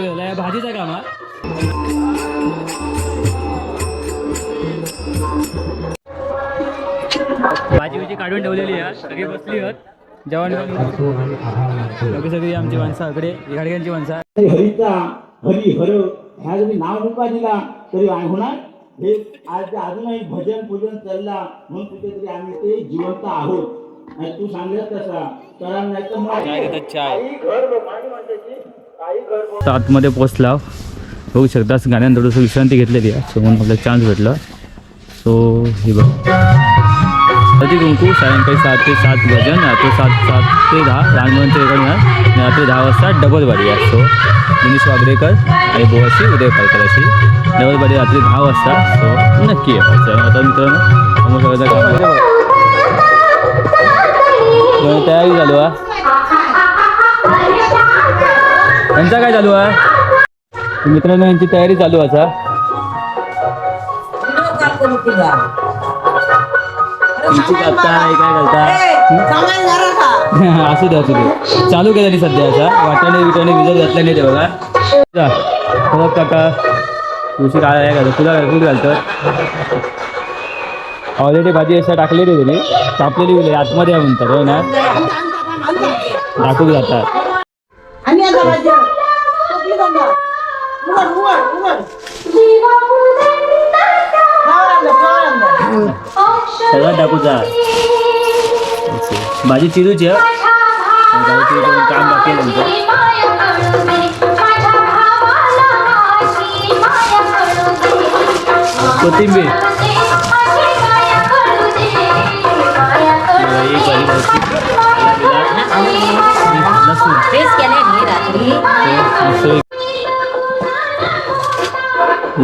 चालू केलेला आहे भाजीचा काम हा भाजी बिजी काढून ठेवलेली आहे. सगळी बसली आहेत. जेवण सगळी सगळी आमची माणसं इकडे गाडग्यांची माणसं. हरी हरीचा हरी हर ह्या जरी नाव नुका दिला तरी होणार? हे आज अजूनही भजन पूजन चालला म्हणून कुठेतरी आम्ही ते जिवंत आहोत. आणि तू सांगलास कसा करा नाही तर चाय. घर बघ, तर आतमध्ये पोचला बघू शकता गाण्यात थोडंसं विश्रांती घेतलेली आहे. सो म्हणून आपल्याला चान्स भेटला. सो हे बघ. हळदी कुंकू सायंकाळी सात ते सात भजन रात्री सात सात ते दहा. लहान मुलांच्या इकडे ना आणि रात्री दहा वाजता डबल बारी आहे. सो दिनेश वागडेकर आणि बोवाशी उदय पालकर अशी डबल बारी रात्री दहा वाजता. सो नक्की आहे आता मित्रांनो. तयारी चालू आहे. यांचा काय चालू आहे? मित्रांनो यांची तयारी चालू आहे काय करता? असू दे असू दे. चालू केलं नाही सध्या आता. वाटाणे बिटाणे विजत घातले नाही ते बघा. काका. काय आहे घालतो तुला घालतो घालतं ऑलरेडी भाजी अशा टाकलेली त्यांनी कापलेली गेली आतमध्ये म्हणतात हो ना? टाकून जातात. सगळं टाकूचा भाजी चिरूची भाजी चिरू काम बाकी त्यांचं कोथिंबीर.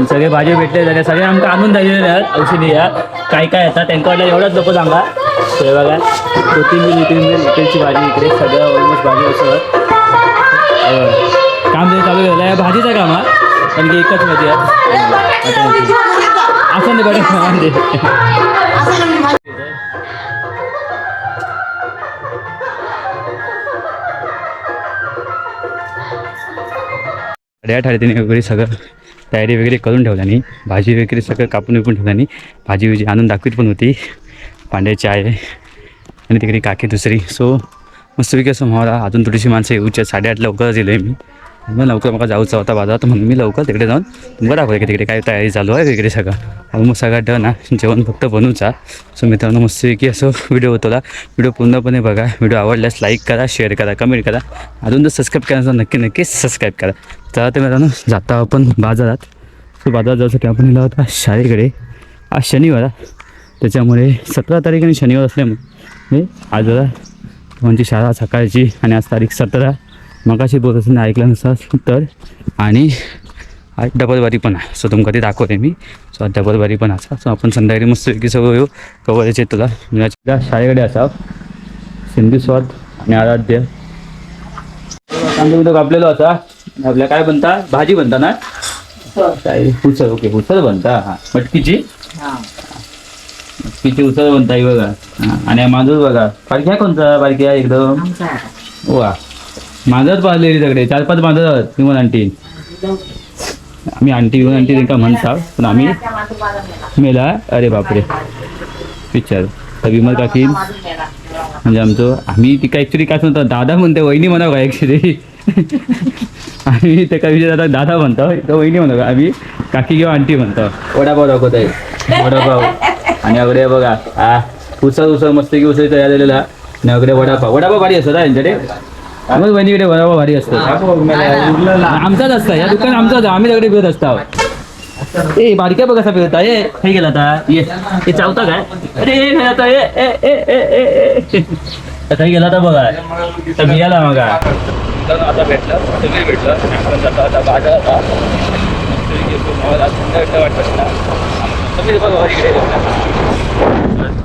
सगळे भाजी. भेटले सगळे सगळे आमकां आणून दिलेले आहेत औषधी या काय काय येतात त्यांना वाटलं एवढंच नको सांगा. ते बघा कोथिंबीर कोथिंबीर इकडची भाजी इकडे सगळं ऑलमोस्ट भाजी असं. काम जे चालू केलेलं आहे भाजीचं काम हा. कारण की एकच भाजी आहे. असं नाही बरं दे साडेतीन वगैरे सगळं. तयारी वगैरे करून ठेवल्यानी भाजी वगैरे सगळं कापून विकून ठेवल्यानी भाजी वजी आणून दाखवीत पण होती. पांड्याची आहे आणि तिकडे काकी दुसरी. सो मस्तपैकी असं मला अजून थोडीशी माणसं येऊच्या साडेआठला साडेआठ लवकरच आहे मी. मग लवकर मला जाऊचा होता बाजारात. म्हणून मी लवकर तिकडे जाऊन तुमका दाखवलं की तिकडे काय तयारी चालू आहे वगैरे सगळं. मग सगळं डन आहे. जेवण फक्त बनवूचा सो मित्रांनो मस्तपैकी असं व्हिडिओ होतोला. व्हिडिओ पूर्णपणे बघा. व्हिडिओ आवडल्यास लाईक करा शेअर करा कमेंट करा. अजून जर सबस्क्राईब करायचं नक्की नक्की सबस्क्राईब करा. तर ते मित्रांनो जाता आपण बाजारात. सो बाजारात जाऊसाठी आपण गेला होता शाळेकडे. आज शनिवार त्याच्यामुळे सतरा तारीख आणि शनिवार असल्यामुळे आज जरा म्हणजे शाळा सकाळची आणि आज तारीख सतरा. मगाशी बोलत असताना ऐकलं नसतं तर आणि डबलबारी पण आहे. सो तुमका ते दाखवते मी. सो डबलबारी पण असा. सो आपण संध्याकाळी मस्त की सगळं येऊ. कवरेज तुला. म्हणजे शाळेकडे असा. सिंधू स्वाद आणि आराध्य. कांदे कापलेलो असा. आपल्या काय बनता? भाजी बनता ना? काय उसळ. ओके उसळ बनता. हा. मटकीची? मटकीची उसळ बनता ही बघा. आणि माझं बघा. बारक्या कोणता? बारक्या एकदम? वा. माझाच पाहिलेली सगळे. चार पाच माझं विमान आंटी. आम्ही आंटी विमान आंटी त्यांना म्हणता पण आम्ही मेला. अरे बापरे. पिक्चर तर विमल काकी म्हणजे आमचं आम्ही तिका काय ॲक्च्युली काय म्हणतो दादा म्हणते वहिनी म्हणा का ॲक्च्युली आम्ही ते काही विषय दादा दादा म्हणतो तर वहिनी म्हणतो का आम्ही काकी किंवा आंटी म्हणतो. वडापाव दाखवत आहे वडापाव. आणि अगडे बघा हा उसळ उसळ मस्त की उसळ तयार झालेला. आणि अगडे वडापाव. वडापाव भारी असतो यांच्याकडे? आम्हाला बहिणीकडे वडापाव भारी असतो. आमचाच असता. या दुकान आमचाच आहे. आम्ही सगळे फिरत असतो. ए बारक्या बघा कसा फिरता ए हे गेला आता. ये. हे चावता काय? अरे हे गेला आता ए ए ए ए ए आता हे गेला आता बघा. तर मी आला मग. आता भेटलं सगळे भेटलं आपण. जातो आता बाजारात. आता. मला थंड वाटत ना सगळे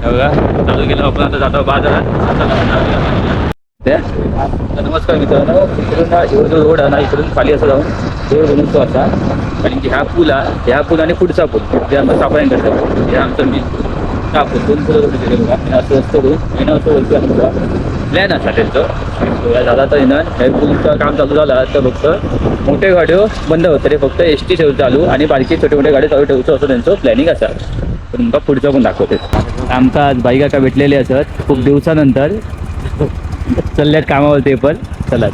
बघा चालू गेलो आपण आता जातो बाजारात. नमस्कार मित्रांनो. इकडून हा शिवजो रोड आहे ना इकडून खाली असं जाऊन रोड बनवतो आता. कारण की ह्या पूल हा ह्या पूल आणि पुढचा पूल ते आमचं सापळ्यांकडचा पूल हे आमचं मी हा पूल दोन पुलं रोड दिले बघा असं असतं करून येणं असं बोलतो प्लॅन असा त्यांचं. झाला तर येणार हे पूलचं काम चालू झालं तर फक्त मोठे गाड्यो बंद होतं रे. फक्त एस टी ठेवू चालू आणि बारकी छोटे मोठे गाडी चालू ठेवतो असं त्यांचं प्लॅनिंग असा. तर तुमका पुढचं पण दाखवते. आमका आज बाईका का भेटलेले असत खूप दिवसानंतर. चालल्यात कामावर ते पण. चला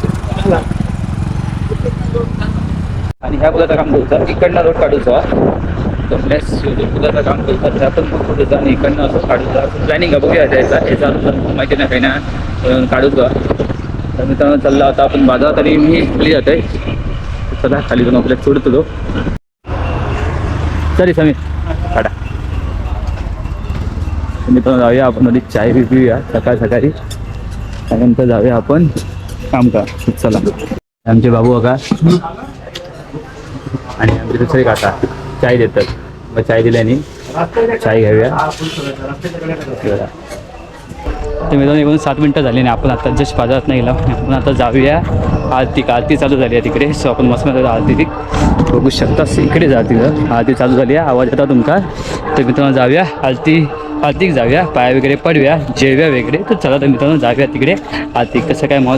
आणि ह्या पुलाचं काम करतात इकडनं रोड काढूचा तर प्लस पुलाचं काम करतात. त्या पण पुढे आणि इकडनं असं काढूचा प्लॅनिंग आहे बघूया याचा. याचा माहिती नाही काही ना. काढूचा तर मित्रांनो चालला होता आपण बाजार. तरी मी खाली जाते चला खाली जाऊन आपल्याला सोडतो तो सरी समीर. काढा. मित्रांनो जाऊया आपण. आधी चाय बी पिऊया. सकाळ सकाळी. त्यानंतर जाऊया आपण काम का चला. आमचे बाबू बघा. आणि आमचे दुसरे काका. चाय देतात. मग चाय दिल्याने चाय घेऊया. ते मित्रांनो एकूण सात मिनटं झाली आणि आपण आता जस्ट बाजारात नाही गेलो. आपण आता जाऊया. आरती आरती चालू झाली आहे तिकडे. सो आपण मस्त मस्त आरती बघू शकता. इकडे जा तिथं. आरती चालू झाली आहे. आवाज येतात तुमका तर मित्रांनो जाऊया. आरती आर्थिक जाऊया पाया वगैरे पडूया जेव्या वगैरे. तर चला तर मित्रांनो जाऊया तिकडे. आर्थिक कसं काय मॉल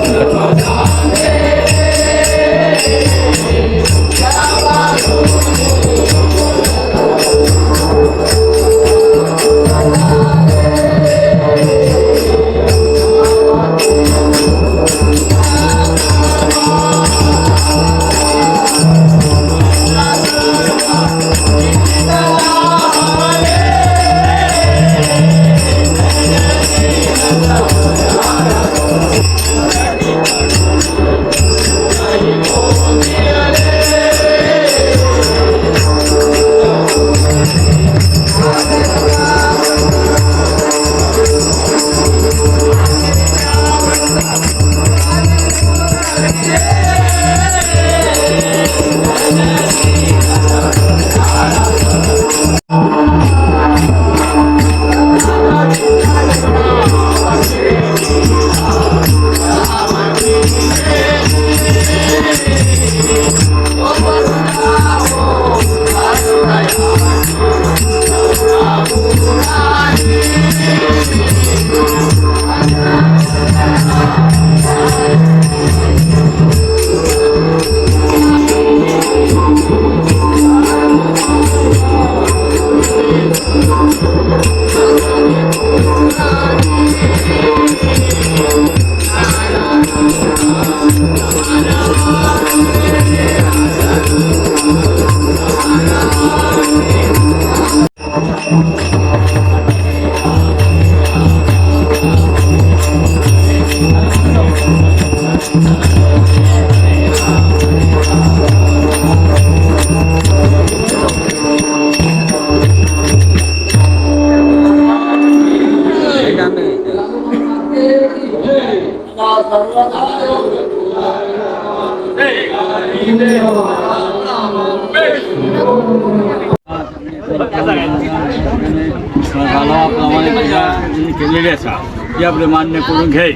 केलेली असा ती आपले मान्य करून घे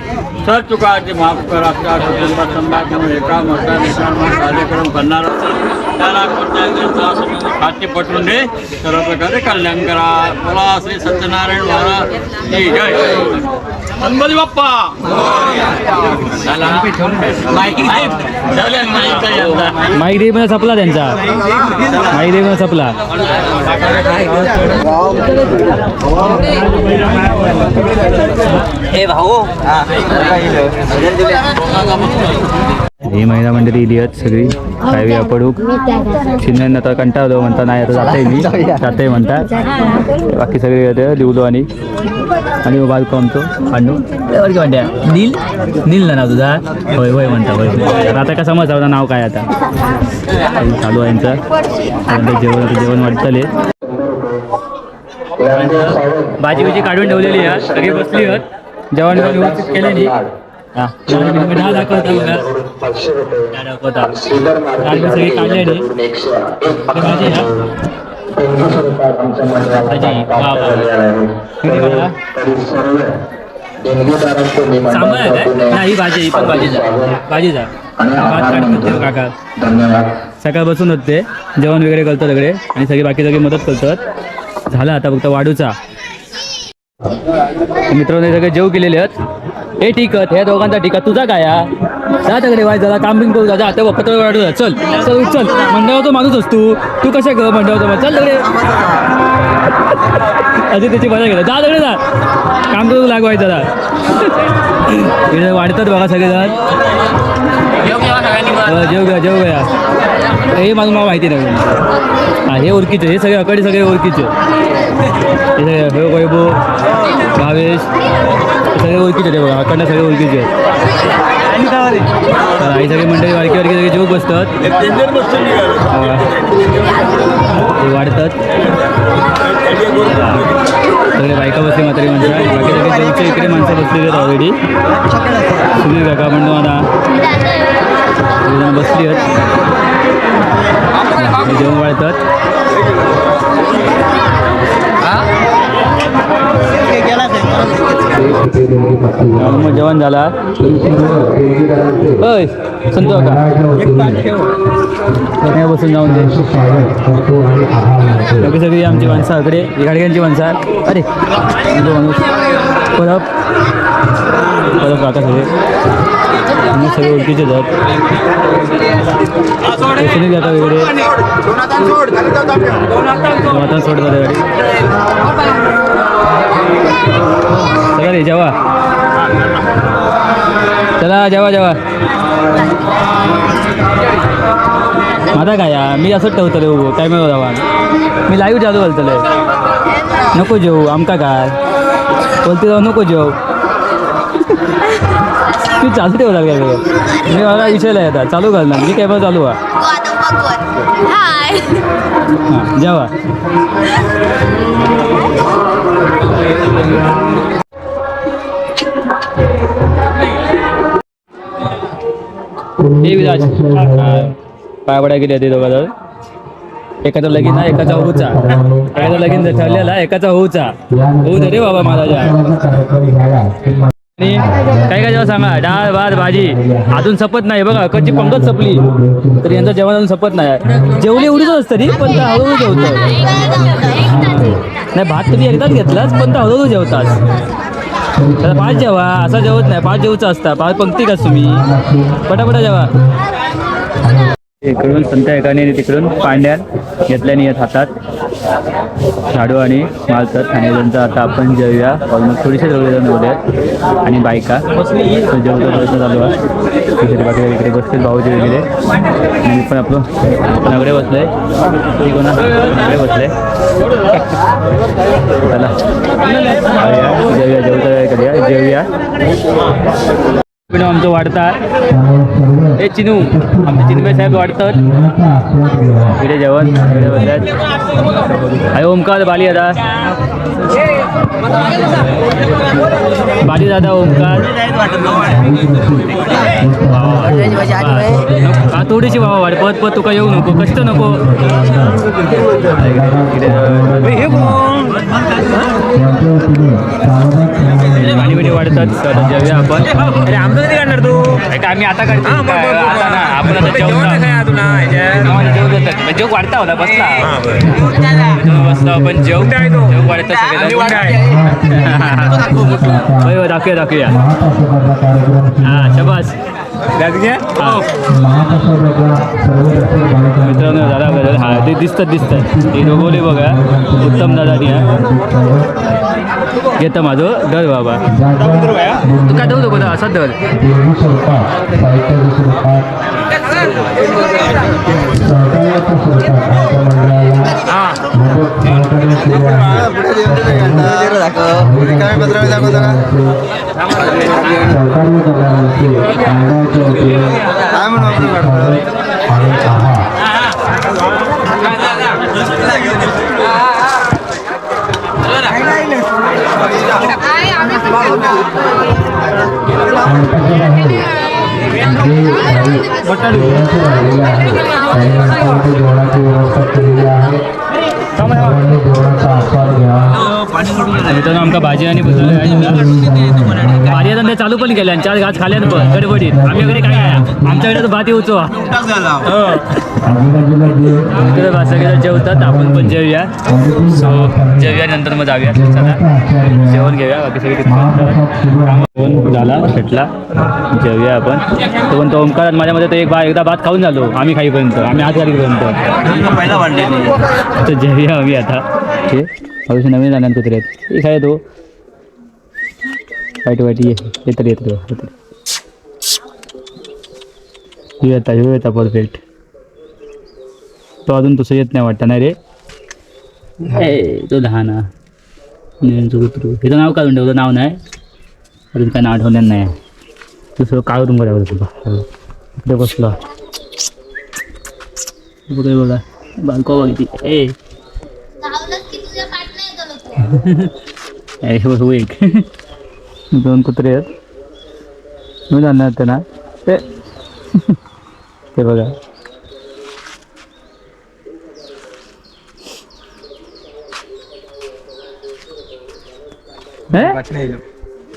सर तुका ते माफ करा त्या कुटुंबात संभाषण एका मता कार्यक्रम करणार असेल त्याला कोणत्या पटवून दे सर्व प्रकारे कल्याण करा. बोला श्री सत्यनारायण महाराज. जय गणपती बाप्पा. माईक देवीमध्ये सपला त्यांचा. माईक देवीमध्ये सपला. ही. महिला मंडळी इली आहेत सगळी. काय बी पडूक चिन्ह आता कंटाळलो म्हणता नाही आता जाते मी. जाते म्हणता बाकी सगळे येते लिवलो आणि. आणि बालको आमचो अंडू वरती म्हणत्या नील? नील ना नाव तुझा? होय होय म्हणता होय. आता का समज नाव काय आता? चालू आहे यांचं. जेवण जेवण वाटतले भाजी बिजी काढून ठेवलेली आहे. सगळी बसली आहेत. जेवण बिवण व्यवस्थित केलेली. भाजी भाजी काका सकाळपासून होते. जेवण वगैरे करतो सगळे. आणि सगळी बाकी सगळी मदत करतात. झालं आता फक्त वाढूचा मित्रांनो सगळे जेव केलेले आहेत. हे टिकत ह्या दोघांचा टिकत. तुझा काय जा त्याकडे वाय जरा काम बिम करू जा आता पत्र वाढू जा. चल. चल चल. मंडळाचा माणूस असतो. तू कशा ग मंडळाचा चल तकडे अजून त्याची मजा गेलं जा तकडे जा. काम करू लागवाय जरा. इकडे वाढतात बघा सगळेजण. जण जेव घ्या जेव घ्या हे माझं मला माहिती नाही. हे ओळखीचे. हे सगळे अकडे सगळे ओळखीचे. हे वैभव भावेश सगळे ओळखीचे ते बघा अकडनं सगळे ओळखीचे आहेत. आई सगळी मंडळी वारकी वारकी सगळे जेव बसतात. ते वाढतात. सगळे बायका बसले म्हातारी माणसं बाकी सगळे जेवचे इकडे माणसं बसलेली आहेत ऑलरेडी सुनील काका म्हणतो मला सगळेजण बसली आहेत. जेवण वाढतात. मग जेवण झाला होय संतो का नाही बसून जाऊन दे. सगळी सगळी आमची माणसं इकडे गाडग्यांची माणसं अरे माणूस. परब परब काका सगळे. मी सगळे ओळखीचे जात सुनील जाता वगैरे. आता सोड झालं गाडी. रे जेवा. चला जेवा जेवा. माझा काय मी असंच ठेवतले उभो. टायमेवर जावा मी लाईव्ह चालू घालतले नको जेऊ आमका काय? बोलते जाऊ नको जेऊ तू चालू ठेवणार काय मी मला विषयला येतात चालू घालणार. मी कॅमेरा चालू आहे? जेवा. हे विराज पाय पडा गेले ते दोघं एकाचा लगीन आहे एकाचा होऊचा. एकाचा लगीन ठरलेला एकाचा होऊचा. होऊ दे रे बाबा महाराजा आणि काय काय जेव्हा सांगा? डाळ भात भाजी. अजून सपत नाही बघा कच्ची पंगत सपली. तर यांचं जेवण अजून सपत नाही. जेवली एवढीच असतं ती पण तर हळूहळू जेवतं नाही भात तुम्ही एकदाच घेतलाच पण तर हळूहळू जेवतात पाच जेवा असा जेवत नाही. पाच जेवचं असता. पाच पंक्ती का तुम्ही? पटापटा जेवा. इकडून संत एकाने तिकडून पांड्यान घेतल्याने येत हातात. झाडू आणि मालतात आणि त्यांचं आता आपण जेवूया. ऑलमोस्ट थोडीसे जवळ होते आणि बायका. तर जेवढं प्रयत्न चालू आहे. तिकडे बाकी इकडे बसते भाऊजी वगैरे. आणि मी पण आपलं नगडे बसलोय आहे कोणा नगडे बसले. चला. जाऊया, जेवूया जेवता करूया जेवूया. पिणं आमचं वाढतात. हे चिनू आमचे चिनबाई साहेब वाढतात. इकडे जेवण इकडे बसल्यात अरे ओमकार बाली दादा. बाली दादा ओमकार. हा थोडीशी बाबा वाढ पत पत तुका येऊ नको कष्ट नको. पाणी बिणी वाढतात. तर जेवूया आपण. अरे आमचं कधी काढणार तू. काय आम्ही आता काढतो काय? आता ना आपण आता जेवण जेव देतात जेव वाढता होता बसला. जेव बसला आपण जेव जेव वाढता सगळे होय दाखवूया दाखवूया. हा शबास. हा. मित्रांनो दादा बरं हा ते दिसतात दिसतात. हे दोघोले बघा उत्तम दादानी हा घेतं माझं धर बाबा. तू काय नको असा धर जेवणाची व्यवस्था केलेली आहे सर्वांनी जेवणाचा आस्वाद घ्या मित्रांनो आमका भाजी आणि भाजी आता ते चालू पण केल्या चार घास खाल्यान पण गडबडीत. आमच्याकडे काय आहे? आमच्याकडे तर भात येऊचो हो. इकडे बा सगळे जेवतात आपण पण जेवूया. सो जेवूया नंतर मग जाऊया. चला. जेवण घेऊया. बाकी सगळे जेवण झाला भेटला. जेवूया आपण. तो पण तो ओंकार माझ्या मध्ये तो एक बा एकदा भात खाऊन झालो. आम्ही खाईपर्यंत. आम्ही आज खालीपर्यंत पहिला वाढलेली तर जेवूया आम्ही आता. हे भविष्य नवीन जाणार कुत्रे आहेत? हे काय तो वाईट वाईट ये हे तर. येत येऊ येता येऊ येता परफेक्ट. तो अजून तसं येत नाही वाटतं नाही रे? ए तो लहान. हा. निळंचं कुत्रू हिचं नाव काढून ठेवलं नाव नाही. अजून काय नाव आठवण्यात नाही. दुसरं काढून बघा तुला इकडे बसला. बघा बघा. बालको बघितली ए हो हो एक दोन कुत्रे आहेत. मी जाणार त्यांना. ते ते बघा?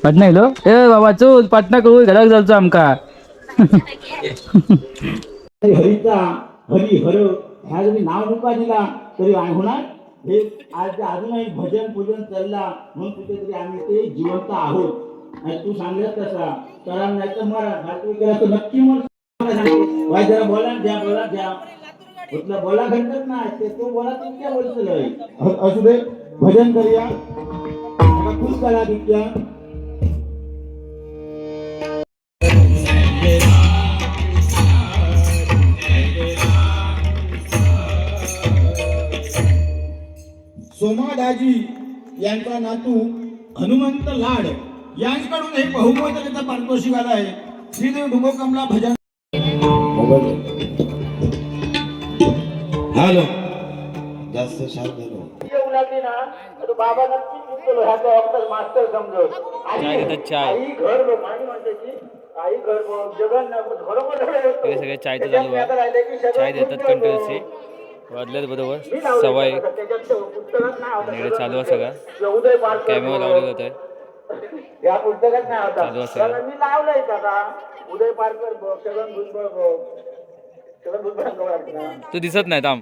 पाटणा येलो ए बाबा चूल पाटणा करू घराक जायचो आमका. हरीचा हरी हर ह्या जरी नाव नुका दिला तरी होणार? हे आज अजूनही भजन पूजन चालला म्हणून कुठेतरी आम्ही ते जिवंत आहोत. आणि तू सांगलास कसा कारण नाही तर मरा फालतू नक्की मर. जरा बोला द्या बोला द्या. म्हटलं बोला घडत नाही ते तो बोला तू क्या बोलतो असू दे भजन करूया. खुश करा दित्या सोमादाजी यांचा नातू हनुमंत लाड यांच्याकडून एक बहुमोदरीचा पारितोषिक आला आहे. श्रीदेव डुंगोकमला भजन हॅलो. जास्त शांत झालो बाबा नक्की चुकलो ह्याचा मास्टर समजत चाय चाय. आई घर घर जगन हे सगळे चायचं चालू आहे. चाय देतात कंटिन्युअसली. वाजल्यात बरोबर. सव्वा एक. आणि चालू आहे सगळं. कॅमेरा लावले जात आहे या पुस्तकात नाही चालू होता मी लावलंय का उदय पारकर भुजबळ छगन भुजबळ तू दिसत नाही थांब.